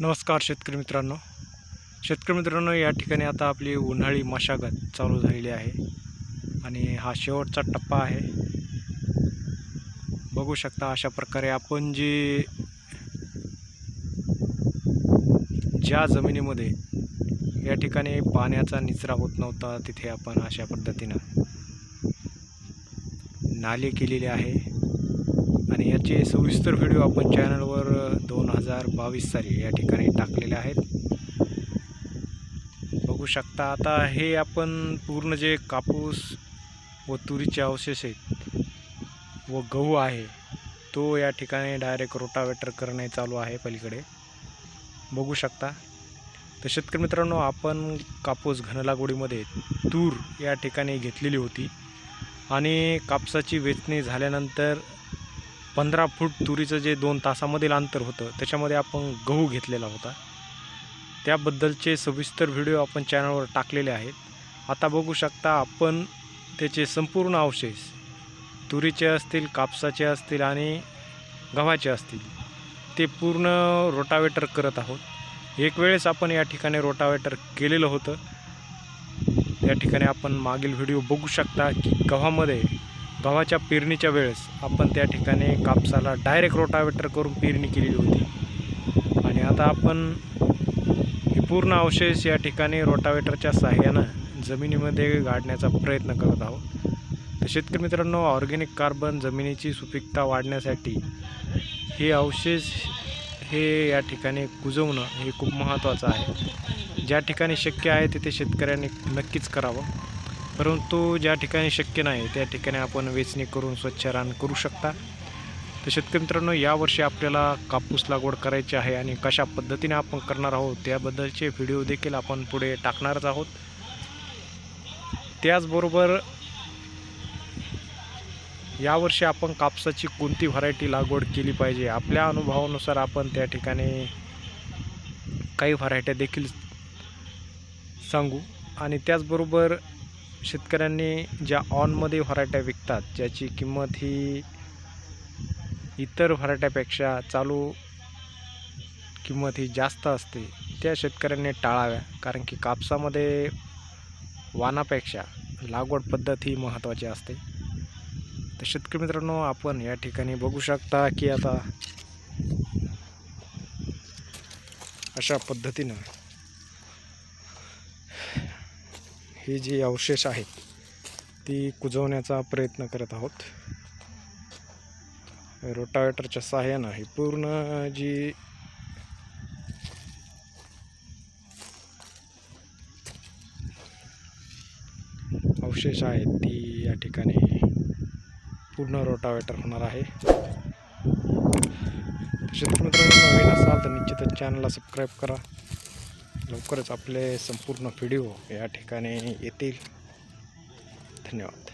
नमस्कार शेतकरी मित्रांनो. शेतकरी मित्रांनो या ठिकाणी आता आपली उन्हाळी मशागत चालू झालेली आहे आणि हा शेवटचा टप्पा आहे. बघू शकता अशा प्रकारे आपण जी ज्या जमिनीमध्ये या ठिकाणी पाण्याचा निचरा होत नव्हता तिथे आपण अशा पद्धतीनं नाले केलेले आहे. आणि याचे सविस्तर व्हिडिओ आपण चॅनलवर दोन हजार बावीस साली या ठिकाणी टाकलेले आहेत. बघू शकता आता हे आपण पूर्ण जे कापूस व तुरीचे अवशेष आहेत व गहू आहे तो या ठिकाणी डायरेक्ट रोटावेटर करणे चालू आहे पलीकडे. बघू शकता. तर शेतकरी मित्रांनो आपण कापूस घनलागवडीमध्ये तूर या ठिकाणी घेतलेली होती आणि कापसाची वेचणी झाल्यानंतर पंधरा फूट तुरीचं जे दोन तासामधील अंतर होतं त्याच्यामध्ये आपण गहू घेतलेला होता. त्याबद्दलचे सविस्तर व्हिडिओ आपण चॅनलवर टाकलेले आहेत. आता बघू शकता आपण त्याचे संपूर्ण अवशेष. तुरीचे असतील कापसाचे असतील आणि गव्हाचे असतील ते पूर्ण रोटावेटर करत आहोत. एक वेळेस आपण या ठिकाणी रोटावेटर केलेलं होतं. त्या ठिकाणी आपण मागील व्हिडिओ बघू शकता की गव्हामध्ये गव्हाच्या पेरणीच्या वेळेस आपण त्या ठिकाणी कापसाला डायरेक्ट रोटावेटर करून पेरणी केलेली होती. आणि आता आपण हे पूर्ण अवशेष या ठिकाणी रोटावेटरच्या सहाय्यानं जमिनीमध्ये गाडण्याचा प्रयत्न करत आहोत. तर शेतकरी मित्रांनो ऑर्गॅनिक कार्बन जमिनीची सुपीकता वाढण्यासाठी हे अवशेष हे या ठिकाणी कुजवणं हे खूप महत्त्वाचं आहे. ज्या ठिकाणी शक्य आहे तिथे शेतकऱ्यांनी नक्कीच करावं. परंतु ज्या ठिकाणी शक्य नाही त्या ठिकाणी आपण वेचणी करून स्वच्छ रान करू शकता. तर शेतकरी मित्रांनो यावर्षी आपल्याला कापूस लागवड करायची आहे आणि कशा पद्धतीने आपण करणार आहोत त्याबद्दलचे व्हिडिओ देखील आपण पुढे टाकणारच आहोत. त्याचबरोबर यावर्षी आपण कापसाची कोणती व्हरायटी लागवड केली पाहिजे आपल्या अनुभवानुसार आपण त्या ठिकाणी काही व्हरायट्या देखील सांगू. आणि त्याचबरोबर शेतकऱ्यांनी ज्या ऑनमध्ये व्हरायट्या विकतात ज्याची किंमत ही इतर व्हरायट्यापेक्षा चालू किंमत ही जास्त असते त्या शेतकऱ्यांनी टाळाव्या. कारण की कापसामध्ये वानापेक्षा लागवड पद्धत ही महत्त्वाची असते. तर शेतकरी मित्रांनो आपण या ठिकाणी बघू शकता की आता अशा पद्धतीनं ही जी अवशेष आहेत ती कुजवण्याचा प्रयत्न करत आहोत. रोटावेटरच्या सहाय्यानं ही पूर्ण जी अवशेष आहेत ती या ठिकाणी पूर्ण रोटावेटर होणार आहे. शेतकरी मित्रांनो नवीन असाल तर निश्चितच चॅनलला सबस्क्राईब करा. लवकरच आपले संपूर्ण व्हिडिओ या ठिकाणी येतील. धन्यवाद.